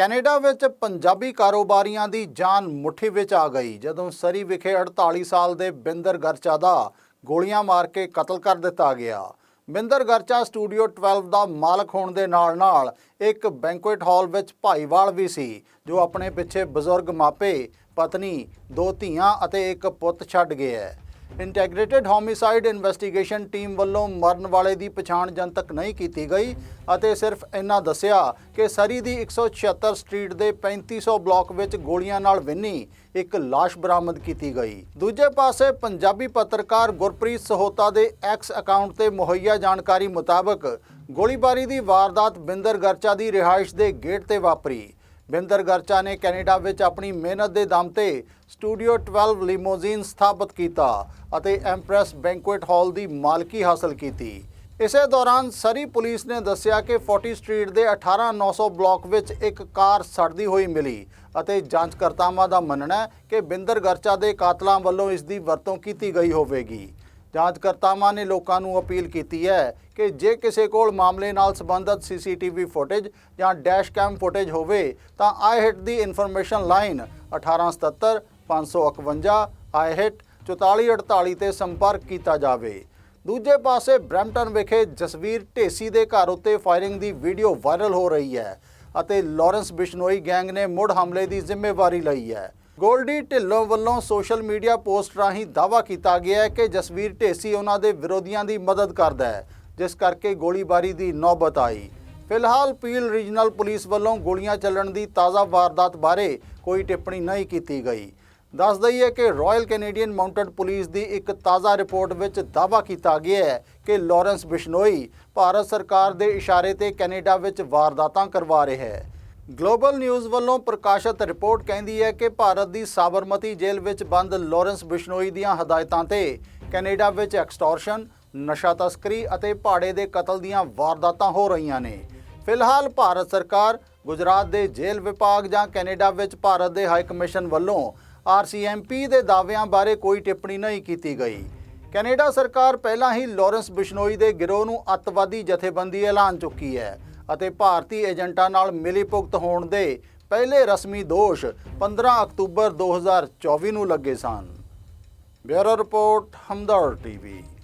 Canada ਵਿੱਚ ਪੰਜਾਬੀ ਕਾਰੋਬਾਰੀਆਂ ਦੀ ਜਾਨ ਮੁੱਠੀ ਵਿੱਚ ਆ ਗਈ, ਜਦੋਂ ਸਰੀ ਵਿਖੇ 48 ਸਾਲ ਦੇ ਬਿੰਦਰ ਗਰਚਾ ਦਾ ਗੋਲੀਆਂ ਮਾਰ ਕੇ ਕਤਲ ਕਰ ਦਿੱਤਾ ਗਿਆ। ਬਿੰਦਰ ਗਰਚਾ ਸਟੂਡੀਓ 12 ਦਾ ਮਾਲਕ ਹੋਣ ਦੇ ਨਾਲ-ਨਾਲ ਇੱਕ ਬੈਂਕੁਏਟ ਹਾਲ ਵਿੱਚ ਭਾਈਵਾਲ ਵੀ ਸੀ, ਜੋ ਆਪਣੇ ਪਿੱਛੇ ਬਜ਼ੁਰਗ ਮਾਪੇ, ਪਤਨੀ, ਦੋ ਧੀਆਂ ਅਤੇ ਇੱਕ ਪੁੱਤ ਛੱਡ ਗਿਆ ਹੈ। ਇੰਟੈਗ੍ਰੇਟਿਡ ਹੋਮਿਸਾਈਡ ਇਨਵੈਸਟੀਗੇਸ਼ਨ ਟੀਮ ਵੱਲੋਂ ਮਰਨ ਵਾਲੇ ਦੀ ਪਛਾਣ ਜਨਤਕ ਨਹੀਂ ਕੀਤੀ ਗਈ ਅਤੇ ਸਿਰਫ ਇੰਨਾ ਦੱਸਿਆ ਕਿ ਸਰੀ ਦੀ 176 ਸਟਰੀਟ ਦੇ 3500 ਬਲਾਕ ਵਿੱਚ ਗੋਲੀਆਂ ਨਾਲ ਵਿੰਨੀ ਇੱਕ ਲਾਸ਼ ਬਰਾਮਦ ਕੀਤੀ ਗਈ। ਦੂਜੇ ਪਾਸੇ ਪੰਜਾਬੀ ਪੱਤਰਕਾਰ ਗੁਰਪ੍ਰੀਤ ਸਹੋਤਾ ਦੇ ਐਕਸ ਅਕਾਊਂਟ ਤੇ ਮੁਹੱਈਆ ਜਾਣਕਾਰੀ ਮੁਤਾਬਕ ਗੋਲੀਬਾਰੀ ਦੀ ਵਾਰਦਾਤ ਬਿੰਦਰ ਗਰਚਾ ਦੀ ਰਿਹਾਇਸ਼ ਦੇ ਗੇਟ ਤੇ ਵਾਪਰੀ। ਬਿੰਦਰ ਗਰਚਾ ਨੇ ਕੈਨੇਡਾ ਵਿੱਚ ਆਪਣੀ ਮਿਹਨਤ ਦੇ ਦਮ ਤੇ ਸਟੂਡੀਓ 12 ਲਿਮੋਜ਼ੀਨ ਸਥਾਪਿਤ ਕੀਤਾ ਅਤੇ ਐਮਪ੍ਰੈਸ ਬੈਂਕੁਏਟ ਹਾਲ ਦੀ ਮਾਲਕੀ ਹਾਸਲ ਕੀਤੀ। ਇਸੇ ਦੌਰਾਨ ਸਰੀ ਪੁਲਿਸ ਨੇ ਦੱਸਿਆ ਕਿ 40 ਸਟਰੀਟ ਦੇ 18900 ਬਲਾਕ ਵਿੱਚ ਇੱਕ ਕਾਰ ਸੜਦੀ ਹੋਈ ਮਿਲੀ ਅਤੇ ਜਾਂਚਕਰਤਾਵਾਂ ਦਾ ਮੰਨਣਾ ਹੈ ਕਿ ਬਿੰਦਰ ਗਰਚਾ ਦੇ ਕਾਤਲਾਂ ਵੱਲੋਂ ਇਸ ਦੀ ਵਰਤੋਂ ਕੀਤੀ ਗਈ ਹੋਵੇਗੀ। ਜਾਂਚਕਰਤਾਵਾਂ ਨੇ ਲੋਕਾਂ ਨੂੰ ਅਪੀਲ ਕੀਤੀ ਹੈ ਕਿ ਜੇ ਕਿਸੇ ਕੋਲ ਮਾਮਲੇ ਨਾਲ ਸੰਬੰਧਿਤ ਸੀਸੀਟੀਵੀ ਫੁਟੇਜ ਜਾਂ ਡੈਸ਼ ਕੈਮ ਫੁਟੇਜ ਹੋਵੇ, ਤਾਂ ਆਈ ਹਿੱਟ ਦੀ ਇਨਫੋਰਮੇਸ਼ਨ ਲਾਈਨ 1877 551 ਆਈ ਹਿੱਟ 4448 ਤੇ ਸੰਪਰਕ ਕੀਤਾ ਜਾਵੇ। ਦੂਜੇ ਪਾਸੇ ਬ੍ਰੈਂਪਟਨ ਵਿਖੇ ਜਸਵੀਰ ਢੇਸੀ ਦੇ ਘਰ ਉੱਤੇ ਫਾਇਰਿੰਗ ਦੀ ਵੀਡੀਓ ਵਾਇਰਲ ਹੋ ਰਹੀ ਹੈ ਅਤੇ ਲਾਰੈਂਸ ਬਿਸ਼ਨੋਈ ਗੈਂਗ ਨੇ ਮੁੜ ਹਮਲੇ ਦੀ ਜ਼ਿੰਮੇਵਾਰੀ ਲਈ ਹੈ। ਗੋਲਡੀ ਢਿੱਲੋਂ ਵੱਲੋਂ ਸੋਸ਼ਲ ਮੀਡੀਆ ਪੋਸਟ ਰਾਹੀਂ ਦਾਅਵਾ ਕੀਤਾ ਗਿਆ ਹੈ ਕਿ ਜਸਵੀਰ ਢੇਸੀ ਉਹਨਾਂ ਦੇ ਵਿਰੋਧੀਆਂ ਦੀ ਮਦਦ ਕਰਦਾ ਹੈ, ਜਿਸ ਕਰਕੇ ਗੋਲੀਬਾਰੀ ਦੀ ਨੌਬਤ ਆਈ। ਫਿਲਹਾਲ ਪੀਲ ਰੀਜਨਲ ਪੁਲਿਸ ਵੱਲੋਂ ਗੋਲੀਆਂ ਚੱਲਣ ਦੀ ਤਾਜ਼ਾ ਵਾਰਦਾਤ ਬਾਰੇ ਕੋਈ ਟਿੱਪਣੀ ਨਹੀਂ ਕੀਤੀ ਗਈ। ਦੱਸ ਦਈਏ ਕਿ ਰਾਇਲ ਕੈਨੇਡੀਅਨ ਮਾਊਂਟਡ ਪੁਲਿਸ ਦੀ ਇੱਕ ਤਾਜ਼ਾ ਰਿਪੋਰਟ ਵਿੱਚ ਦਾਅਵਾ ਕੀਤਾ ਗਿਆ ਹੈ ਕਿ ਲਾਰੈਂਸ ਬਿਸ਼ਨੋਈ ਭਾਰਤ ਸਰਕਾਰ ਦੇ ਇਸ਼ਾਰੇ ਤੇ ਕੈਨੇਡਾ ਵਿੱਚ ਵਾਰਦਾਤਾਂ ਕਰਵਾ ਰਿਹਾ ਹੈ। ਗਲੋਬਲ ਨਿਊਜ਼ ਵੱਲੋਂ ਪ੍ਰਕਾਸ਼ਿਤ ਰਿਪੋਰਟ ਕਹਿੰਦੀ ਹੈ ਕਿ ਭਾਰਤ ਦੀ ਸਾਬਰਮਤੀ ਜੇਲ੍ਹ ਵਿੱਚ ਬੰਦ ਲਾਰੈਂਸ ਬਿਸ਼ਨੋਈ ਦੀਆਂ ਹਦਾਇਤਾਂ ਤੇ ਕੈਨੇਡਾ ਵਿੱਚ ਐਕਸਟੋਰਸ਼ਨ ਨਸ਼ਾ ਤਸਕਰੀ ਅਤੇ ਭਾੜੇ ਦੇ ਕਤਲ ਦੀਆਂ ਵਾਰਦਾਤਾਂ ਹੋ ਰਹੀਆਂ ਨੇ। ਫਿਲਹਾਲ ਭਾਰਤ ਸਰਕਾਰ ਗੁਜਰਾਤ ਦੇ ਜੇਲ੍ਹ ਵਿਭਾਗ ਜਾਂ ਕੈਨੇਡਾ ਵਿੱਚ ਭਾਰਤ ਦੇ ਹਾਈ ਕਮਿਸ਼ਨ ਵੱਲੋਂ ਆਰਸੀਐਮਪੀ ਦੇ ਦਾਅਵਿਆਂ ਬਾਰੇ ਕੋਈ ਟਿੱਪਣੀ ਨਹੀਂ ਕੀਤੀ ਗਈ। ਕੈਨੇਡਾ ਸਰਕਾਰ ਪਹਿਲਾਂ ਹੀ ਲਾਰੈਂਸ ਬਿਸ਼ਨੋਈ ਦੇ ਗਿਰੋਹ ਨੂੰ ਅੱਤਵਾਦੀ ਜਥੇਬੰਦੀ ਐਲਾਨ ਚੁੱਕੀ ਹੈ। ਅਤੇ ਭਾਰਤੀ ਏਜੰਟਾਂ ਨਾਲ ਮਿਲੀਭੁਗਤ ਹੋਣ ਦੇ ਪਹਿਲੇ ਰਸਮੀ ਦੋਸ਼ 15 ਅਕਤੂਬਰ 2024 ਨੂੰ ਲੱਗੇ ਸਨ। Bureau report, Hamdard TV.